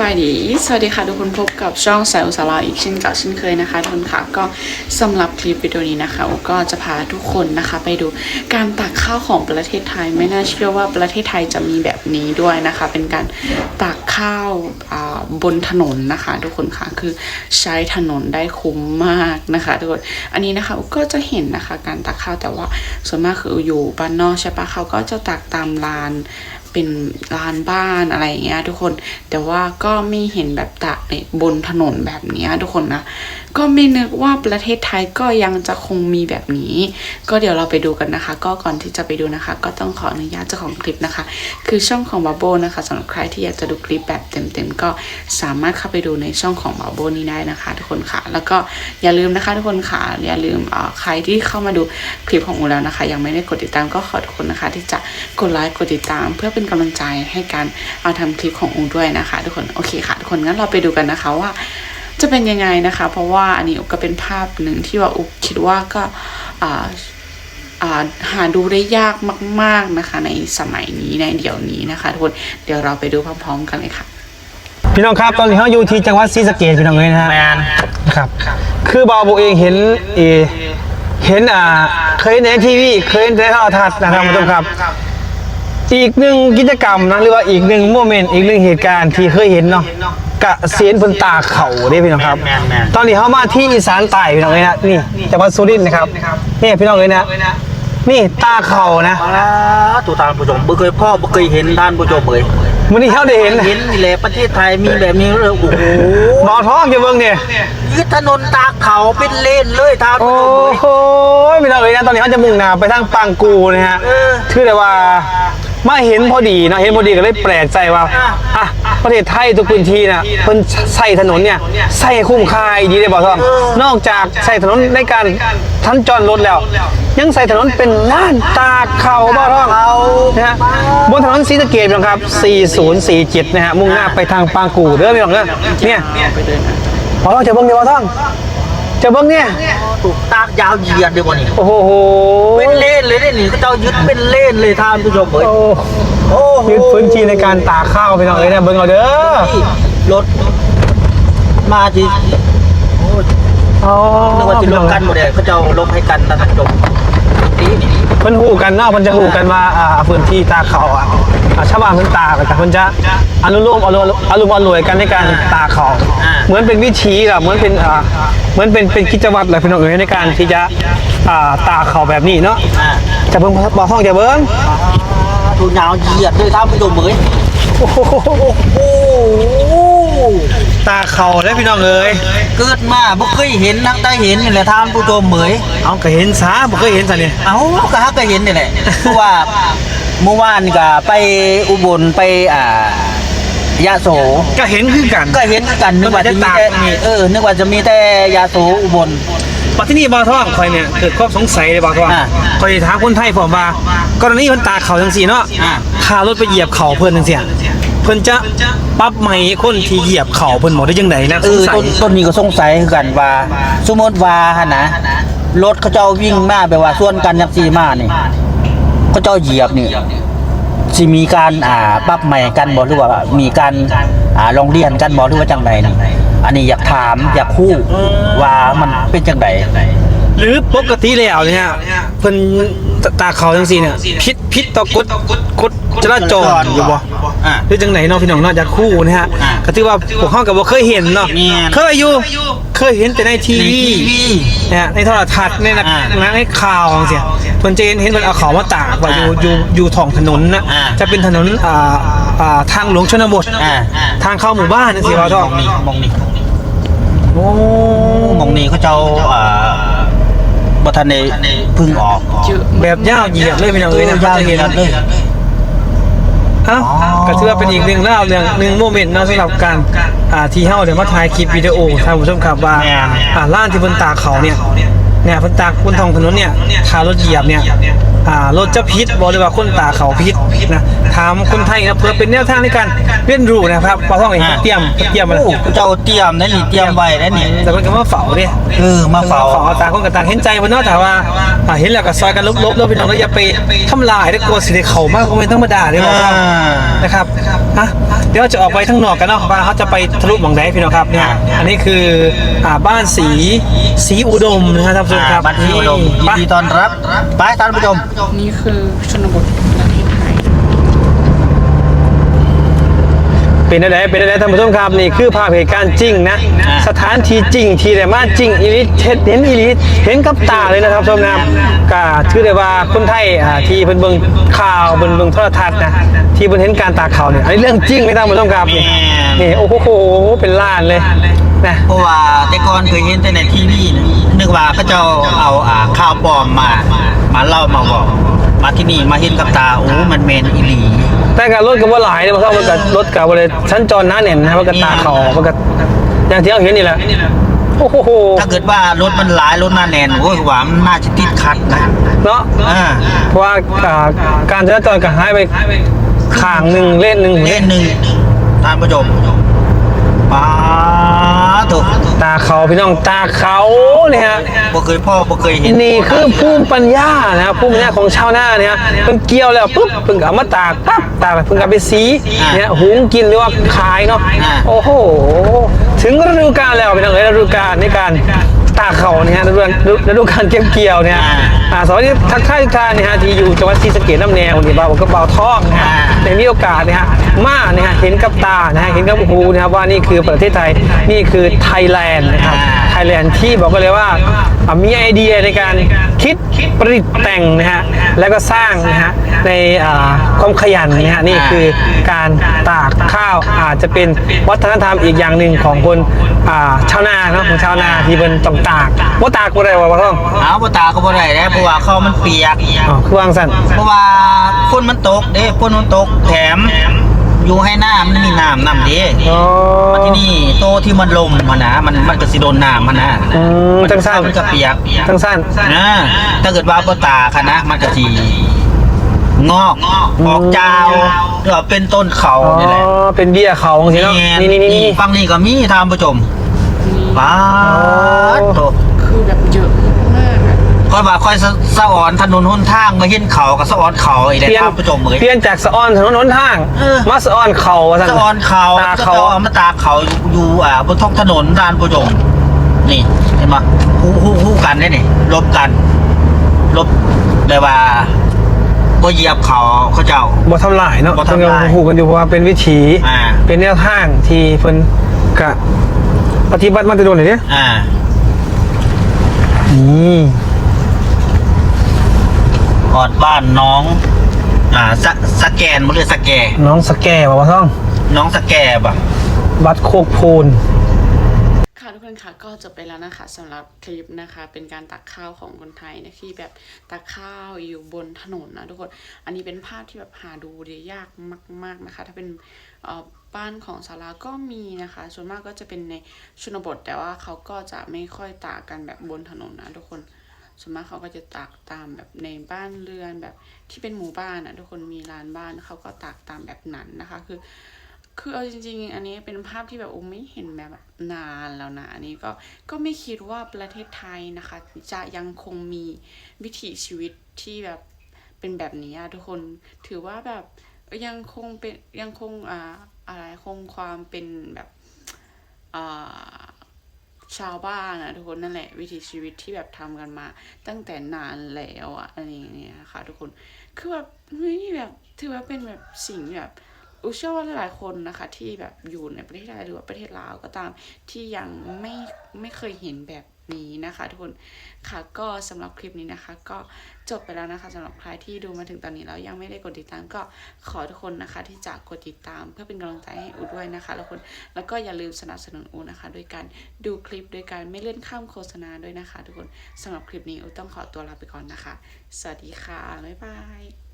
บายดี สวัสดีค่ะทุกคนพบกับช่องแสวสาราอีกเช่นเก่าเช่นเคยนะคะทุกคนค่ะก็สำหรับคลิปวิดีโอนี้นะคะก็จะพาทุกคนนะคะ ไปดูการตักข้าวของประเทศไทย ไม่น่าเชื่อว่าประเทศไทยจะมีแบบนี้ด้วยนะคะ เป็นการตักข้าวบนถนนนะคะ ทุกคนค่ะคือใช้ถนนได้คุ้มมากนะคะทุกคนอันนี้นะคะก็จะเห็นนะคะการตักข้าวแต่ว่าส่วนมากคืออยู่บ้านนอกใช่ปะเขาก็จะตักตามลาน เป็นลานบ้านอะไรอย่างเงี้ยทุกคน แต่ว่าก็ไม่เห็นแบบตักในบนถนนแบบนี้ทุกคนนะ ก็ไม่นึกว่าประเทศไทยก็ยังจะคงมีแบบนี้ ก็เดี๋ยวเราไปดูกันนะคะ ก็ก่อนที่จะไปดูนะคะ ก็ต้องขออนุญาตเจ้าของคลิปนะคะ คือช่องของบาโบนะคะสำหรับใครที่อยากจะดูคลิปแบบเต็มๆก็สามารถเข้าไปดูในช่องของบาโบนี้ได้นะคะ ทุกคนค่ะ แล้วก็อย่าลืมนะคะ ทุกคนค่ะอย่าลืมเอ่อใครที่เข้ามาดูคลิปของอูแล้วนะคะ ยังไม่ได้กดติดตามก็ขอทุกคนนะคะ ที่จะกดไลค์กดติดตาม เพื่อเป็นกำลังใจให้การเอาทำคลิปของอูด้วยนะคะ ทุกคนโอเคค่ะ ทุกคนงั้นเราไปดูกันนะคะว่าจะเป็นยังไงนะคะ เพราะว่าอันนี้อุกก็เป็นภาพหนึ่งที่ว่าอุกคิดว่าก็อ่าอ่าหาดูได้ยากมาก ๆนะคะ ในสมัยนี้ในเดี๋ยวนี้นะคะทุกคนเดี๋ยวเราไปดูพร้อม ๆ กันเลยค่ะ พี่น้องครับตอนนี้เขาอยู่ที่จังหวัดศรีสะเกษพี่น้องเลยนะฮะแมนครับ คือบาวโบเองเห็นเออเห็นอ่าเคยเห็นในทีวีเคยเห็นในโทรทัศน์นะครับคุณผู้ชมครับ อีกหนึ่งกิจกรรมนะหรือว่าอีกหนึ่งโมเมนต์อีกหนึ่งเหตุการณ์ที่เคยเห็นเนาะกะเสียนบนตาเขาเด้พี่น้องครับแมนแมนตอนนี้เขามาที่อีสานใต้พี่น้องเลยนะนี่จังหวัดสุรินทร์นะครับนี่พี่น้องเลยนะนี่ตาเขานะมาแล้วตัวท่านผู้ชมบ่เคยพ่อบ่เคยเห็นท่านผู้ชมเลยวันนี้เขาได้เห็นเห็นนี่แหละประเทศไทยมีแบบนี้เลยโอ้โหหมอท้องจะเบิ่งเนี่ยยึดถนนตากเขาเป็นเลนเลยท่านโอ้ผู้ชมเลยโหพี่น้องเลยนะตอนนี้เขาจะมุ่งหน้าไปทางปังกูนะฮะเออคือแต่ว่า มาเห็นพอดีนะเห็นพอดีก็เลยแปลกใจว่าอะประเทศไทยทุกพื้นที่นะเพิ่นใส่ถนนเนี่ยใส่คุ้มค่าอีดีได้บอท่องนอกจากใส่ถนนในการทันจรรถแล้ว ยังใส่ถนนเป็นล้านตาเข่าบ่ท่องนะฮะบนถนนศรีสะเกษนะครับ 4047นะฮะมุ่งหน้าไปทางปางกูเด้อพี่น้องเด้อเนี่ยไปเดินนะพอเราจะเบิ่งเดี๋ยวบ่ท่อง จะเบิ่งเนี่ย ถูกตากยาวเหยียดเดียวกว่านี่โอ้โหเป็นเลนเลยนี่ก็เจ้ายึดเป็นเลนเลยท่านผู้ชมเลยโอ้โอ้โหยึดพื้นที่ในการตากข้าวไปหน่อยเนี่ยเบิ่งเอาเด้อที่รถมาที่โอ้ยอ๋อนึกว่าจะลงกันหมดเลยเขาเจ้าลงให้กันนะท่านผู้ชมนี่นี่เพิ่นหูกันเนาะเพิ่นจะหูกันว่าอ่าพื้นที่ตากข้าวอะอ่าชาวบ้านเพิ่นตากแต่เพิ่นจะอนุโลมอนุอารมณ์อร่วยกันในการตากข้าวเหมือนเป็นวิธีล่ะเหมือนเป็นอ่า เหมือนเป็นเป็นกิจวัตรอะไรพี่น้องเอ๋ยในการที่จะอ่าตากข้าวแบบนี้เนาะอ่าจะเบิ่งบ่ท้องจะเบิ่งดูยาวเหยียดเลยท่านผู้ชมเลยโอ้โหโอ้โหตากข้าวแล้วพี่น้องเอ๋ยเกิดมาบ่เคยเห็นนักได้เห็นนี่แหละท่านผู้ชมเหมยเอาก็เห็นซะบ่เคยเห็นซะนี่เอ้าก็ฮักก็เห็นนี่แหละเพราะว่าเมื่อวานนี่ก็ไปอุบลไปอ่า ยะโส ก็เห็นคือกัน ก็เห็นคือกันนึกว่าจะมีแต่นี่เออ นึกว่าจะมีแต่ยาโสอุบลมาที่นี่บาวทองคอยเนี่ยเกิดความสงสัยเลยบาวทองอ่าคอยถามคนไทยผมว่ากรณีมันตาเขาจังสีเนาะอ่าขารถไปเหยียบเขาเพิ่นจังสีเพิ่นจะปรับใหม่คนที่เหยียบเขาเพิ่นหมดได้ยังไงนะเอสงอสัต้ยนต้นนี้ก็สงสัยคือกันว่า สมมติว่าหั่นนะรถเขาเจ้าวิ่งมาแบบว่าส่วนกันจังซี่มานี่เขาเจ้าเหยียบนี่ สิมีการอ่าปรับใหม่กันบ่หรือว่ามีการอ่าลองเรียนกันบ่หรือว่าจังไดนี่อันนี้อยากถามอยากคู่ว่ามันเป็นจังได หรือปกติแล้วเนี่ยเพิ่นตาเขาจังสีเนี่ยพิษพิษต่อกฎกฎจราจรอยู่บ่อ่าหรือจังไหนเนาะพี่น้องเนาะจากคู่นะฮะอ่าก็ถือว่าพวกเฮาก็บ่เคยเห็นเนาะแม่นเคยอยู่เคยเห็นแต่ในทีในวีทีวีเนี่ยในโทรทัศน์ในหนังอ่าหนังในข่าวจังซี่เพิ่นจะเห็นเห็นเพิ่นเอาเขามาตากว่าอยู่อ่าอยู่อยู่ท้องถนนนะอ่าจะเป็นถนนอ่าอ่าทางหลวงชนบทอ่าทางเข้าหมู่บ้านจังซี่ว่าทองมองนี่มองนี่โอ้มองนี่เขาเจ้าอ่า บ่ทันได้พึ่งออกเยอะแบบยาวเหยียดเลยพี่น้องเอ้ยนะยาวจะเหยีเห็ยนดเลยเอ้าอ๋อก็ถือว่าเป็นอีกหนึ่งเล่าวเรื่องหนึ่งโมเมนต์เนาะสำหรับการอ่าที่เฮาเดี๋ยวมาถ่ายคลิปวิดีโอท่านผู้ชมครับว่าแม่นอ่าล้านที่เพิ่นตากเขาเนี่ยเนี่ยเพิ่นตากบนท้องถนนเนี่ยขารถเหยียบเนี่ย อ่ารถจะพิษบอกเลยว่าคนตาเขาพิษนะถามคนไทยนะเพื่อเป็นแนวทางในการเรียนรู้นะครับปลาท่องเองเตรียมเตรียมมาโอ้เจ้าเตรียมนั่นนี่เตรียมไว้นั่นนี่แต่มันก็มาเฝ้าเด้เออมาเฝ้าเฝ้าตางคนกับต่างเห็นใจเพิ่นเนาะแต่ว่าอ่าเห็นแล้วก็ซอยกันลบๆแล้วพี่น้องก็อย่าไปทำลายได้กลัวสิได้เข้ามากกว่าเป็นธรรมดาเด้ออ่านะครับอะเดี๋ยวเราจะออกไปข้างนอกกันเนาะว่าเขาจะไปทะลุหมองใดพี่น้องครับเนี่ยอันนี้คืออ่าบ้านสีสีอุดมนะครับท่านผู้ชมครับบัตรที่อุดมยินไปดีต้อนรับไปท่านผู้ชมนี่คือชนบทประเทศไทยเป็นอะไรเป็นอะไรท่านผู้ชมครับนี่คือภาพเหตุการณ์จริงนะอ่าสถานที่จริงที่ได้มาจริงอีลิเห็นเห็นอีลิเห็นกับตาเลยนะครับท่านผู้ชมนะครับก็ถือได้ว่าคนไทยอ่าที่เพิ่นเบิ่งข่าวเบิ่งเบิ่งโทรทัศน์นะที่เพิ่นเห็นการตากข่าวเนี่ยอันนี้เรื่องจริงเลยท่านผู้ชมครับนี่นี่โอ้โหเป็นล้านเลยนะเพราะว่าแต่ก่อนเคยเห็นแต่ในทีวีนะนึกว่าเขาเจ้าเอาอ่าข่าวปลอมมา มาเล่ามาบอก มาที่นี่มาเห็นกับตาโอ้มันแมนอีหลีแต่การรถก็บ่หลายเนี่ยมันก็มันก็รถกับบ่เลยชั้นจรหน้าแน่นนะมันก็ตาเขามันก็อย่างที่เราเห็นนี่แหละโอ้โหถ้าเกิดว่ารถมันหลายรถหน้าแน่นโอ้ยว่ามันน่าจะติดขัดนะเนาะอ่าเพราะว่าอ่าการจราจรก็หายไปข้างหนึ่งเลนหนึ่งเลนหนึ่งท่านผู้ชมป้า ถูกตาเขาพี่น้องตาเขาเนี่ยฮะบ่เคยพ่อบ่เคยเห็นนี่คือภูมิปัญญานะครับภูมิปัญญาของชาวนาเนี่ยฮะเพิ่นเกี่ยวแล้วปุ๊บเพิ่นก็เอามาตากปั๊บตากแล้วเพิ่นก็เอาไปสีเนี่ยหุงกินหรือว่าขายเนาะโอ้โหถึงฤดูกาลแล้วพี่น้องเอ้ยฤดูกาลในการตากเขาเนี่ยฮะฤดูฤดูกาลเก็บเกี่ยวเนี่ยอ่าสวัสดีทักทายทุกท่านเนี่ยฮะที่อยู่จังหวัดศรีสะเกษน้ำแนวนี่บ่าวผมก็บ่าวทองนะฮะได้มีโอกาสเนี่ยฮะ มาเนี่ยฮะเห็นกับตานะฮะเห็นกับหูนะครับว่านี่คือประเทศไทยนี่คือไทยแลนด์นะครับไทยแลนด์ที่บอกกันเลยว่าอะมีไอเดียในการคิดประดิษฐ์แต่งนะฮะแล้วก็สร้างนะฮะในอ่าความขยันนะฮะนี่คือการตากข้าวอาจจะเป็นวัฒนธรรมอีกอย่างหนึ่งของคนอ่าชาวนาเนาะของชาวนาที่เป็นต้องตากว่าตากบ่ได้ว่าบ่ต้องเอาบ่ตาก็บ่ได้แล้วเพราะว่าเขามันเปียกอ๋อคือวางสั่นเพราะว่าฝนมันตกเด้ฝนมันตกแถม อยู่ให้น้ำมันมีน้ำน้ำเด้อ๋อมาที่นี่โตที่มันลมมันนะมันมันก็สิโดนน้ำมันนะอืมจังสั้นมันก็เปียกจังสั้น นะถ้าเกิดว่าบ่ตาคะนะมันก็สิงอกออกจาวหรือว่าเป็นต้นเขาอ๋อ นี่แหละเป็นเบี้ยเขาของสิเนาะ นี่นี่นี่นี่ ฟังนี่ก็มีท่านผู้ชมป้าดโต คือแบบเยอะมากอะ ค่อยว่าค่อยสะสะอ่อนถนนหนทางมาเห็นเขากับสะอ่อนเขาอีกแล้วเปลี่ยนท่านผู้ชมเอ้ยเปลี่ยนจากสะออนถนนหนทางเออมาสะออนเขาว่าซั่นสะอ่อนเขาตาก็เขาจะเอามาตากเขาอยู่อ่าบนท้องถนนด้านผู้ชมนี่เห็นปะคู่คู่คู่กันได้นี่ลบกันลบแบบว่าบ่เหยียบเขาเขาเจ้าบ่ทำลายเนาะบ่ทำลายเพิ่นก็ฮู้กันอยู่เพราะว่าเป็นวิถีอ่าเป็นแนวทางที่เพิ่นกะปฏิบัติมาแตะโดนเลยเด้อ่า นี่ ออดบ้านน้องอ่าสะสแกนบ่เลยสแก น้องสแกบ่ว่าซ่อง น้องสแกบ่ะ วัดโคกโพน ค่ะทุกคนค่ะก็จบไปแล้วนะคะสำหรับคลิปนะคะ เป็นการตักข้าวของคนไทยนะที่แบบตักข้าวอยู่บนถนนนะทุกคนอันนี้เป็นภาพที่แบบหาดูได้ยากมาก ๆนะคะ ถ้าเป็นเอ่อบ้านของสาราก็มีนะคะส่วนมากก็จะเป็นในชนบทแต่ว่าเขาก็จะไม่ค่อยตากกันแบบบนถนนนะทุกคน ส่วนมากเขาก็จะตากตามแบบในบ้านเรือนแบบที่เป็นหมู่บ้านนะทุกคนมีลานบ้านเขาก็ตากตามแบบนั้นนะคะ คือคือเอาจริง ๆ อันนี้เป็นภาพที่แบบโอ้ไม่เห็นแบบนานแล้วนะ อันนี้ก็ก็ไม่คิดว่าประเทศไทยนะคะ จะยังคงมีวิถีชีวิตที่แบบเป็นแบบนี้อะทุกคนถือว่าแบบยังคงเป็นยังคงอ่าอะไรคงความเป็นแบบอ่า ชาวบ้านนะทุกคนนั่นแหละวิถีชีวิตที่แบบทำกันมา ตั้งแต่นานแล้วอะอะไรอย่างเงี้ยค่ะทุกคนคือแบบเฮ้ยแบบถือว่าเป็นแบบสิ่งแบบอุเชื่อว่าหลายคนนะคะ ที่แบบอยู่ในประเทศไทยหรือว่าประเทศลาวก็ตามที่ยังไม่ไม่เคยเห็นแบบ นี้นะคะ ทุกคนค่ะก็สำหรับคลิปนี้นะคะ ก็จบไปแล้วนะคะสำหรับใครที่ดูมาถึงตอนนี้แล้วยังไม่ได้กดติดตามก็ขอทุกคนนะคะ ที่จะกดติดตามเพื่อเป็นกำลังใจให้อูด้วยนะคะแล้วคนแล้วก็อย่าลืมสนับสนุนอูนะคะด้วยการดูคลิปด้วยการไม่เลื่อนข้ามโฆษณาด้วยนะคะ ทุกคนสำหรับคลิปนี้อูต้องขอตัวลาไปก่อนนะคะ สวัสดีค่ะบ๊ายบาย